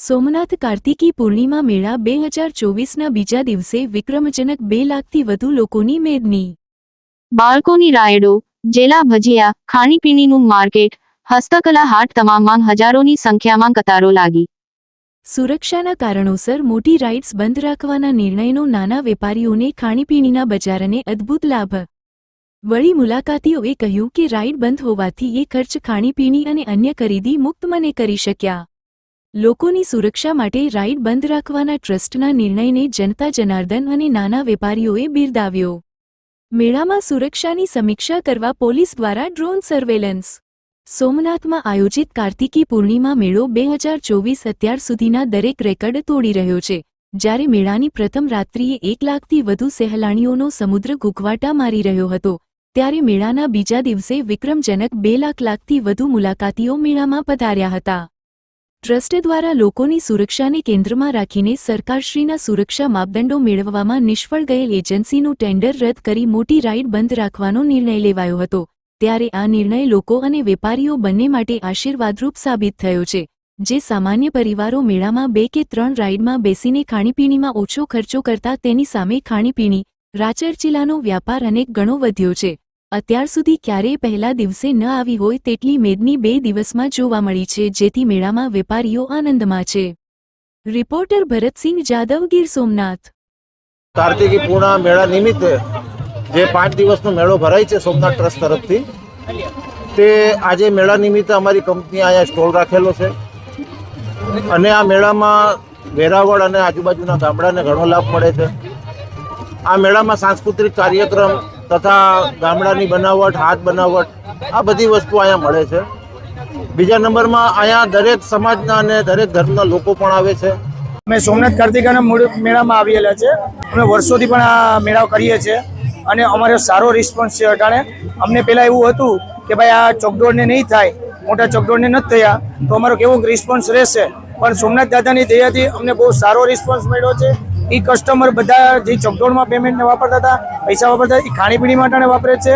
સોમનાથ કાર્તિકી પૂર્ણિમા મેળા બે હજાર ચોવીસના બીજા દિવસે વિક્રમજનક બે લાખથી વધુ લોકોની મેદની. બાળકોની રાયડો જેલા ભજીયા ખાણીપીણીનું માર્કેટ હસ્તકલા હાટ તમામમાં હજારોની સંખ્યામાં કતારો લાગી. સુરક્ષાના કારણોસર મોટી રાઇડ્સ બંધ રાખવાના નિર્ણયનો નાના વેપારીઓને ખાણીપીણીના બજારને અદ્ભુત લાભ. વળી મુલાકાતીઓએ કહ્યું કે રાઇડ બંધ હોવાથી એ ખર્ચ ખાણીપીણી અને અન્ય ખરીદી મુક્ત મને કરી શક્યા. લોકોની સુરક્ષા માટે રાઇડ બંધ રાખવાના ટ્રસ્ટના નિર્ણયને જનતા જનાર્દન અને નાના વેપારીઓએ બિરદાવ્યો. મેળામાં સુરક્ષાની સમીક્ષા કરવા પોલીસ દ્વારા ડ્રોન સર્વેલન્સ. સોમનાથમાં આયોજિત કાર્તિકી પૂર્ણિમા મેળો બે હજાર ચોવીસ અત્યાર સુધીના દરેક રેકર્ડ તોડી રહ્યો છે, જ્યારે મેળાની પ્રથમ રાત્રિએ એક લાખથી વધુ સહેલાણીઓનો સમુદ્ર ઘૂઘવાટા મારી રહ્યો હતો, ત્યારે મેળાના બીજા દિવસે વિક્રમજનક બે લાખ લાખથી વધુ મુલાકાતીઓ મેળામાં પધાર્યા હતા. ટ્રસ્ટ દ્વારા લોકોની સુરક્ષાને કેન્દ્રમાં રાખીને સરકારશ્રીના સુરક્ષા માપદંડો મેળવવામાં નિષ્ફળ ગયેલ એજન્સીનું ટેન્ડર રદ કરી મોટી રાઇડ બંધ રાખવાનો નિર્ણય લેવાયો હતો. ત્યારે આ નિર્ણય લોકો અને વેપારીઓ બંને માટે આશીર્વાદરૂપ સાબિત થયો છે. જે સામાન્ય પરિવારો મેળામાં બે કે ત્રણ રાઇડમાં બેસીને ખાણીપીણીમાં ઓછો ખર્ચો કરતા તેની સામે ખાણીપીણી, રાચરચીલાનો વ્યાપાર અનેક ગણો વધ્યો છે. અત્યાર સુધી ક્યારેય પહેલા દિવસે ન આવી હોય તેટલી મેદની બે દિવસમાં જોવા મળી છે, જેથી મેળામાં વેપારીઓ આનંદમાં છે. રિપોર્ટર ભરતસિંહ જાદવ, ગીર સોમનાથ. કાર્તિકી પૂર્ણા મેળા નિમિત્તે જે પાંચ દિવસનો મેળો ભરાય છે સોમનાથ ટ્રસ્ટ તરફથી, તે આજે મેળા નિમિત્તે અમારી કંપની અહીંયા સ્ટોલ રાખેલો છે. અને આ મેળામાં વેરાવળ અને આજુબાજુના ગામડાને ઘણો લાભ મળે છે. આ મેળામાં સાંસ્કૃતિક કાર્યક્રમ તથા ગામડાની બનાવટ, હાથ બનાવટ, આ બધી વસ્તુ અહીંયા મળે છે. બીજા નંબરમાં અહીંયા દરેક સમાજના અને દરેક ધર્મના લોકો પણ આવે છે. અમે સોમનાથ કાર્તિકાના મૂળ મેળામાં આવેલા છે. અમે વર્ષોથી પણ આ મેળાઓ કરીએ છીએ અને અમારો સારો રિસ્પોન્સ છે. અટાણે અમને પહેલાં એવું હતું કે ભાઈ આ ચોકડોળને નહીં થાય, મોટા ચોકડોળને નથી થયા, તો અમારો કેવો રિસ્પોન્સ રહેશે? પણ સોમનાથ દાદાની દયાથી અમને બહુ સારો રિસ્પોન્સ મળ્યો છે. એ કસ્ટમર બધા જે ચોકડોળમાં પેમેન્ટને વાપરતા હતા, પૈસા વાપરતા એ ખાણીપીણી માટે વાપરે છે.